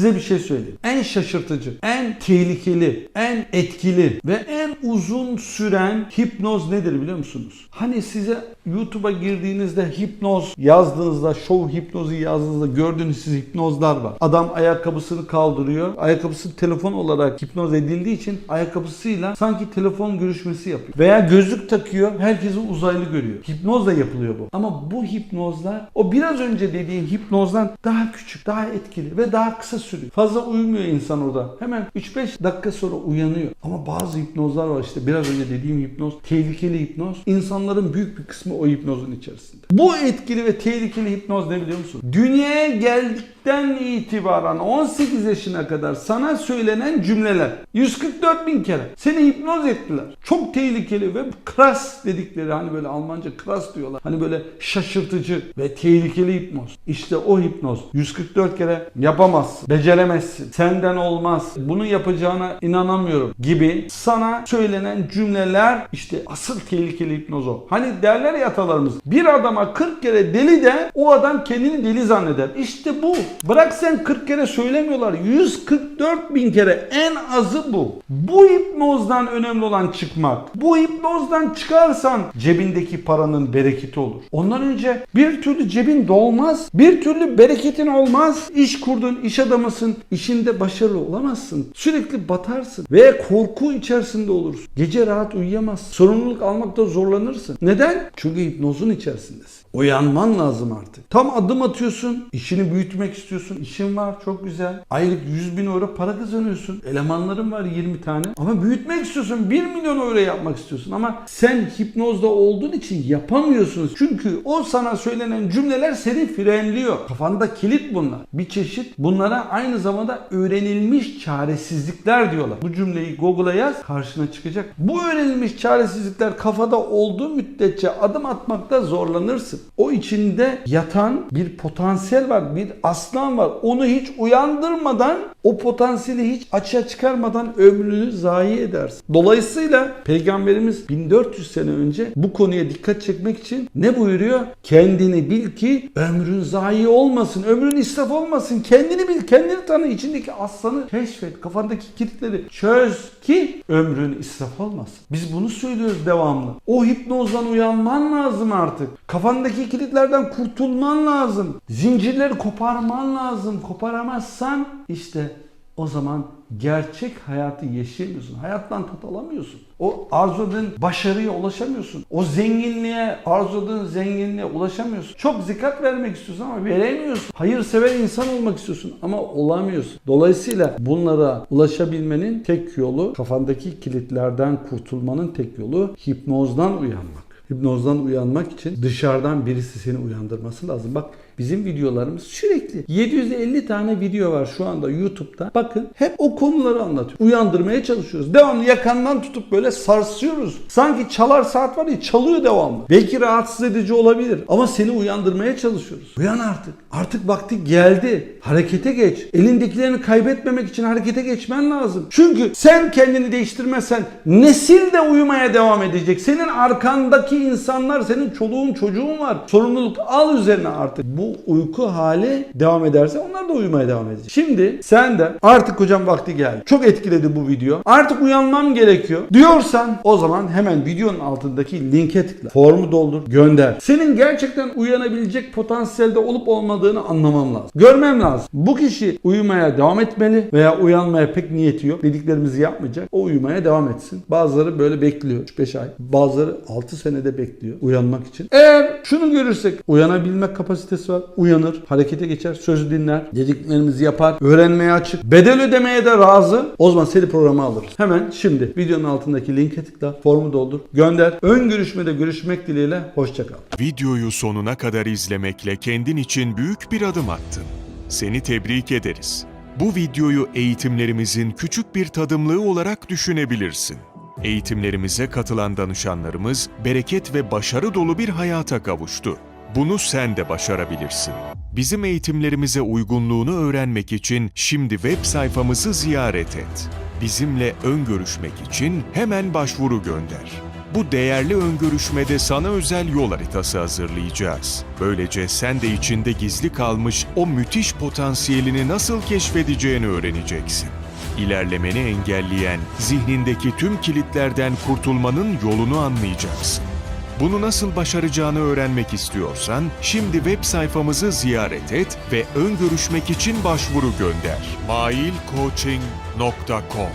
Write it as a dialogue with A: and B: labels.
A: Size bir şey söyleyeyim. En şaşırtıcı, en tehlikeli, en etkili ve en uzun süren hipnoz nedir biliyor musunuz? Hani size YouTube'a girdiğinizde hipnoz yazdığınızda, show hipnozu yazdığınızda gördüğünüz siz hipnozlar var. Adam ayakkabısını kaldırıyor. Ayakkabısı telefon olarak hipnoz edildiği için ayakkabısıyla sanki telefon görüşmesi yapıyor. Veya gözlük takıyor, herkesi uzaylı görüyor. Hipnozla yapılıyor bu. Ama bu hipnozlar o biraz önce dediğim hipnozdan daha küçük, daha etkili ve daha kısa sürüyor. Fazla uyumuyor insan orada. Hemen 3-5 dakika sonra uyanıyor. Ama bazı hipnozlar var işte biraz önce dediğim hipnoz, tehlikeli hipnoz. İnsanların büyük bir kısmı o hipnozun içerisinde. Bu etkili ve tehlikeli hipnoz ne biliyor musun? Dünyaya geldikten itibaren 18 yaşına kadar sana söylenen cümleler 144 bin kere seni hipnoz ettiler. Çok tehlikeli ve kras dedikleri hani böyle Almanca kras diyorlar. Hani böyle şaşırtıcı ve tehlikeli hipnoz. İşte o hipnoz 144 kere yapamazsın, beceremezsin, senden olmaz, bunu yapacağına inanamıyorum gibi sana söylenen cümleler işte asıl tehlikeli hipnoz o. Hani derler ya atalarımız bir adama 40 kere deli de o adam kendini deli zanneder. İşte bu. Bırak sen 40 kere söylemiyorlar. 144 bin kere en azı bu. Bu hipnozdan önemli olan çıkmak. Bu hipnozdan çıkarsan cebindeki paranın bereketi olur. Ondan önce bir türlü cebin dolmaz. Bir türlü bereketin olmaz. İş kurdun, iş adamısın. işinde başarılı olamazsın. Sürekli batarsın. Ve korku içerisinde olursun. Gece rahat uyuyamazsın. Sorumluluk almakta zorlanırsın. Neden? Çünkü hipnozun içerisindesin. Uyanman lazım artık. Tam adım atıyorsun. işini büyütmek istiyorsun. İşin var çok güzel. Aylık 100 bin euro para kazanıyorsun. Elemanların var 20 tane. Ama büyütmek istiyorsun. 1 milyon euro yapmak istiyorsun. Ama sen hipnozda olduğun için yapamıyorsunuz. Çünkü o sana söylenen cümleler seni frenliyor. Kafanda kilit bunlar. Bir çeşit bunlara aynı zamanda öğrenilmiş çaresizlikler diyorlar. Bu cümleyi Google'a yaz karşına çıkacak. Bu öğrenilmiş çaresizlikler kafada olduğu müddetçe adım atmakta zorlanırsın. O içinde yatan bir potansiyel var, bir aslan var. Onu hiç uyandırmadan, o potansiyeli hiç açığa çıkarmadan ömrünü zayi edersin. Dolayısıyla Peygamberimiz 1400 sene önce bu konuya dikkat çekmek için ne buyuruyor? Kendini bil ki ömrün zayi olmasın, ömrün israf olmasın. Kendini bil, kendini tanı, içindeki aslanı keşfet, kafandaki kilitleri çöz ki ömrün israf olmasın. Biz bunu söylüyoruz devamlı. O hipnozdan uyanman lazım artık. Kafandaki kilitlerden kurtulman lazım. Zincirleri koparman lazım. Koparamazsan işte o zaman gerçek hayatı yaşayamıyorsun. Hayattan tat alamıyorsun. O arzuladığın başarıya ulaşamıyorsun. O zenginliğe, arzuladığın zenginliğe ulaşamıyorsun. Çok zikat vermek istiyorsun ama veremiyorsun. Hayırsever insan olmak istiyorsun ama olamıyorsun. Dolayısıyla bunlara ulaşabilmenin tek yolu kafandaki kilitlerden kurtulmanın tek yolu hipnozdan uyanmak. Hipnozdan uyanmak için dışarıdan birisi seni uyandırması lazım. Bak bizim videolarımız sürekli 750 tane video var şu anda YouTube'da. Bakın hep o konuları anlatıyor. Uyandırmaya çalışıyoruz. Devamlı yakandan tutup böyle sarsıyoruz. Sanki çalar saat var ya çalıyor devamlı. Belki rahatsız edici olabilir ama seni uyandırmaya çalışıyoruz. Uyan artık. Artık vakti geldi. Harekete geç. Elindekilerini kaybetmemek için harekete geçmen lazım. Çünkü sen kendini değiştirmezsen nesil de uyumaya devam edecek. Senin arkandaki insanlar, senin çoluğun çocuğun var. Sorumluluk al üzerine artık. Uyku hali devam ederse onlar da uyumaya devam edecek. Şimdi sen de artık hocam vakti geldi. Çok etkiledi bu video. Artık uyanmam gerekiyor diyorsan o zaman hemen videonun altındaki linke tıkla. Formu doldur, gönder. Senin gerçekten uyanabilecek potansiyelde olup olmadığını anlamam lazım. Görmem lazım. Bu kişi uyumaya devam etmeli veya uyanmaya pek niyeti yok. Dediklerimizi yapmayacak. O uyumaya devam etsin. Bazıları böyle bekliyor 3-5 ay. Bazıları 6 senede bekliyor uyanmak için. Eğer şunu görürsek uyanabilme kapasitesi var. Uyanır, harekete geçer, sözü dinler, dediklerimizi yapar, öğrenmeye açık, bedel ödemeye de razı. O zaman seni programa alırız. Hemen şimdi videonun altındaki linke tıkla, formu doldur, gönder. Ön görüşmede görüşmek dileğiyle hoşçakal.
B: Videoyu sonuna kadar izlemekle kendin için büyük bir adım attın. Seni tebrik ederiz. Bu videoyu eğitimlerimizin küçük bir tadımlığı olarak düşünebilirsin. Eğitimlerimize katılan danışanlarımız bereket ve başarı dolu bir hayata kavuştu. Bunu sen de başarabilirsin. Bizim eğitimlerimize uygunluğunu öğrenmek için şimdi web sayfamızı ziyaret et. Bizimle ön görüşmek için hemen başvuru gönder. Bu değerli ön görüşmede sana özel yol haritası hazırlayacağız. Böylece sen de içinde gizli kalmış o müthiş potansiyelini nasıl keşfedeceğini öğreneceksin. İlerlemeni engelleyen zihnindeki tüm kilitlerden kurtulmanın yolunu anlayacaksın. Bunu nasıl başaracağını öğrenmek istiyorsan şimdi web sayfamızı ziyaret et ve ön görüşmek için başvuru gönder. mailcoaching.com